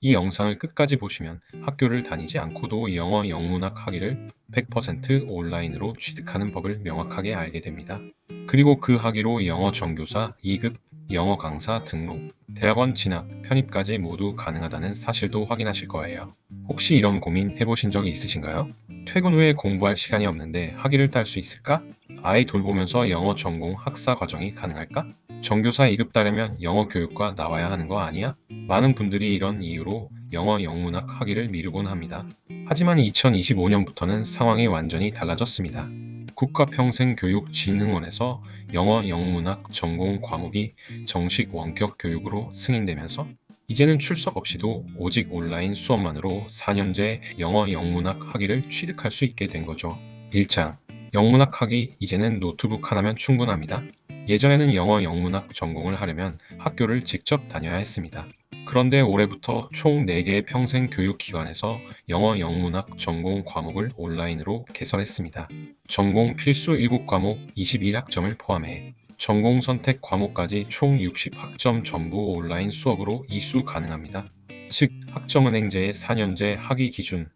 이 영상을 끝까지 보시면 학교를 다니지 않고도 영어 영문학 학위를 100% 온라인으로 취득하는 법을 명확하게 알게 됩니다. 그리고 그 학위로 영어 전교사 2급, 영어 강사 등록, 대학원 진학, 편입까지 모두 가능하다는 사실도 확인하실 거예요. 혹시 이런 고민 해보신 적이 있으신가요? 퇴근 후에 공부할 시간이 없는데 학위를 딸 수 있을까? 아이 돌보면서 영어 전공 학사 과정이 가능할까? 전교사 2급 따려면 영어 교육과 나와야 하는 거 아니야? 많은 분들이 이런 이유로 영어 영문학 학위를 미루곤 합니다. 하지만 2025년부터는 상황이 완전히 달라졌습니다. 국가평생교육진흥원에서 영어 영문학 전공 과목이 정식 원격 교육으로 승인되면서 이제는 출석 없이도 오직 온라인 수업만으로 4년제 영어 영문학 학위를 취득할 수 있게 된 거죠. 1장 영문학 학위 이제는 노트북 하나면 충분합니다. 예전에는 영어 영문학 전공을 하려면 학교를 직접 다녀야 했습니다. 그런데 올해부터 총 4개의 평생 교육기관에서 영어 영문학 전공 과목을 온라인으로 개설했습니다. 전공 필수 7과목 21학점을 포함해 전공 선택 과목까지 총 60학점 전부 온라인 수업으로 이수 가능합니다. 즉 학점은행제의 4년제 학위 기준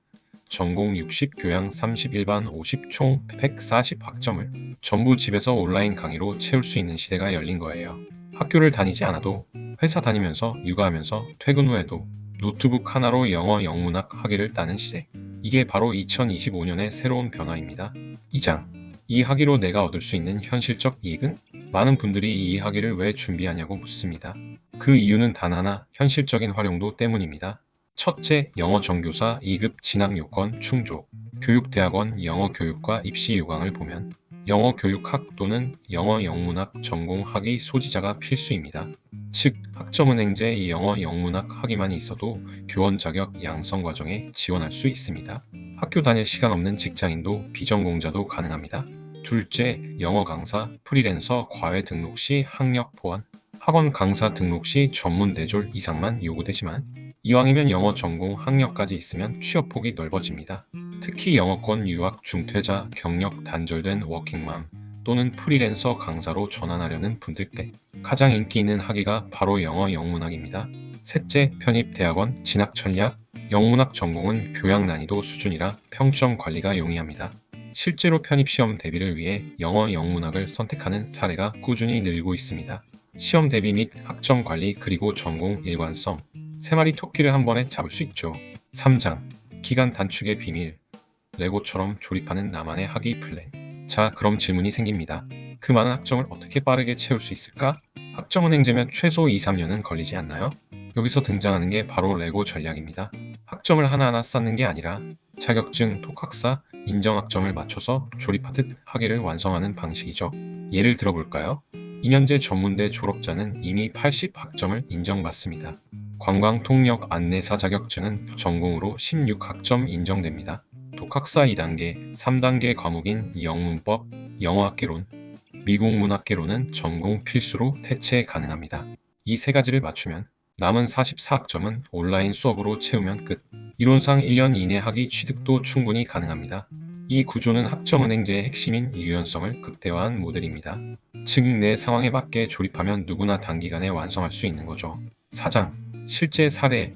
전공 60, 교양 31반 50, 총 140학점을 전부 집에서 온라인 강의로 채울 수 있는 시대가 열린 거예요. 학교를 다니지 않아도 회사 다니면서 육아하면서 퇴근 후에도 노트북 하나로 영어 영문학 학위를 따는 시대. 이게 바로 2025년의 새로운 변화입니다. 2장. 이 학위로 내가 얻을 수 있는 현실적 이익은? 많은 분들이 이 학위를 왜 준비하냐고 묻습니다. 그 이유는 단 하나, 현실적인 활용도 때문입니다. 첫째, 영어 전교사 2급 진학 요건 충족. 교육대학원 영어 교육과 입시 요강을 보면 영어 교육학 또는 영어 영문학 전공 학위 소지자가 필수입니다. 즉, 학점은 행제 이 영어 영문학 학위만 있어도 교원 자격 양성 과정에 지원할 수 있습니다. 학교 다닐 시간 없는 직장인도 비전공자도 가능합니다. 둘째, 영어 강사, 프리랜서 과외 등록 시 학력 보완. 학원 강사 등록 시 전문 대졸 이상만 요구되지만 이왕이면 영어 전공 학력까지 있으면 취업 폭이 넓어집니다. 특히 영어권 유학 중퇴자, 경력 단절된 워킹맘 또는 프리랜서 강사로 전환하려는 분들께 가장 인기 있는 학위가 바로 영어 영문학입니다. 셋째, 편입 대학원 진학 전략. 영문학 전공은 교양 난이도 수준이라 평점 관리가 용이합니다. 실제로 편입 시험 대비를 위해 영어 영문학을 선택하는 사례가 꾸준히 늘고 있습니다. 시험 대비 및 학점 관리 그리고 전공 일관성. 세 마리 토끼를 한 번에 잡을 수 있죠. 3장. 기간 단축의 비밀. 레고처럼 조립하는 나만의 학위 플랜. 자, 그럼 질문이 생깁니다. 그 많은 학점을 어떻게 빠르게 채울 수 있을까? 학점은 행제면 최소 2, 3년은 걸리지 않나요? 여기서 등장하는 게 바로 레고 전략입니다. 학점을 하나하나 쌓는 게 아니라 자격증, 독학사, 인정학점을 맞춰서 조립하듯 학위를 완성하는 방식이죠. 예를 들어볼까요? 2년제 전문대 졸업자는 이미 80학점을 인정받습니다. 관광통역 안내사 자격증은 전공으로 16학점 인정됩니다. 독학사 2단계, 3단계 과목인 영문법, 영어학개론, 미국문학개론은 전공 필수로 태채 가능합니다. 이 세 가지를 맞추면 남은 44학점은 온라인 수업으로 채우면 끝. 이론상 1년 이내 학위 취득도 충분히 가능합니다. 이 구조는 학점은행제의 핵심인 유연성을 극대화한 모델입니다. 즉, 내 상황에 맞게 조립하면 누구나 단기간에 완성할 수 있는 거죠. 4장. 실제 사례.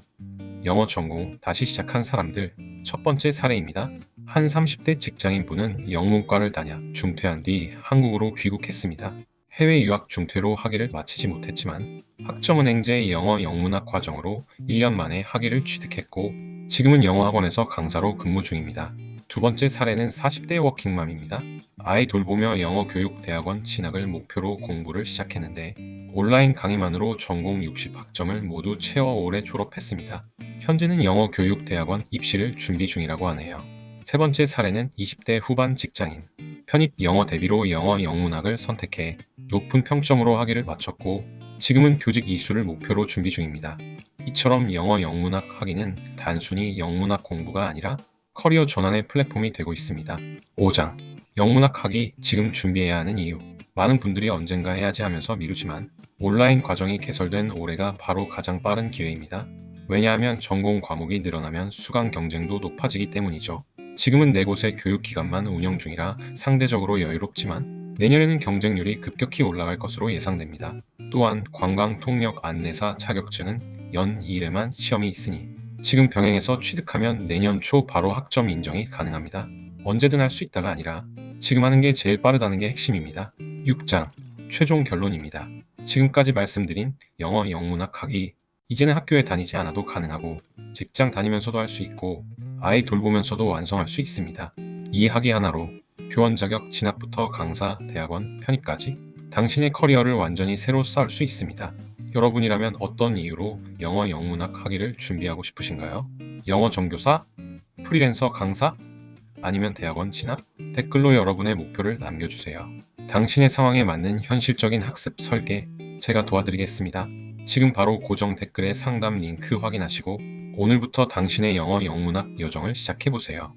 영어 전공 다시 시작한 사람들. 첫 번째 사례입니다. 한 30대 직장인 분은 영문과를 다녀 중퇴한 뒤 한국으로 귀국했습니다. 해외 유학 중퇴로 학위를 마치지 못했지만 학점은행제 영어 영문학 과정으로 1년 만에 학위를 취득했고 지금은 영어학원에서 강사로 근무 중입니다. 두 번째 사례는 40대 워킹맘입니다. 아이 돌보며 영어 교육 대학원 진학을 목표로 공부를 시작했는데 온라인 강의만으로 전공 60학점을 모두 채워 올해 졸업했습니다. 현재는 영어 교육 대학원 입시를 준비 중이라고 하네요. 세 번째 사례는 20대 후반 직장인. 편입 영어 대비로 영어 영문학을 선택해 높은 평점으로 학위를 마쳤고 지금은 교직 이수를 목표로 준비 중입니다. 이처럼 영어 영문학 학위는 단순히 영문학 공부가 아니라 커리어 전환의 플랫폼이 되고 있습니다. 5장. 영문학 학위 지금 준비해야 하는 이유. 많은 분들이 언젠가 해야지 하면서 미루지만 온라인 과정이 개설된 올해가 바로 가장 빠른 기회입니다. 왜냐하면 전공 과목이 늘어나면 수강 경쟁도 높아지기 때문이죠. 지금은 네 곳의 교육기관만 운영 중이라 상대적으로 여유롭지만 내년에는 경쟁률이 급격히 올라갈 것으로 예상됩니다. 또한 관광통역 안내사 자격증은 연 2회만 시험이 있으니 지금 병행해서 취득하면 내년 초 바로 학점 인정이 가능합니다. 언제든 할 수 있다가 아니라 지금 하는 게 제일 빠르다는 게 핵심입니다. 6장 최종 결론입니다. 지금까지 말씀드린 영어 영문학 학위 이제는 학교에 다니지 않아도 가능하고 직장 다니면서도 할 수 있고 아이 돌보면서도 완성할 수 있습니다. 이 학위 하나로 교원 자격 진학부터 강사, 대학원, 편입까지 당신의 커리어를 완전히 새로 쌓을 수 있습니다. 여러분이라면 어떤 이유로 영어 영문학 학위를 준비하고 싶으신가요? 영어 정교사? 프리랜서 강사? 아니면 대학원 진학? 댓글로 여러분의 목표를 남겨주세요. 당신의 상황에 맞는 현실적인 학습 설계 제가 도와드리겠습니다. 지금 바로 고정 댓글의 상담 링크 확인하시고 오늘부터 당신의 영어 영문학 여정을 시작해보세요.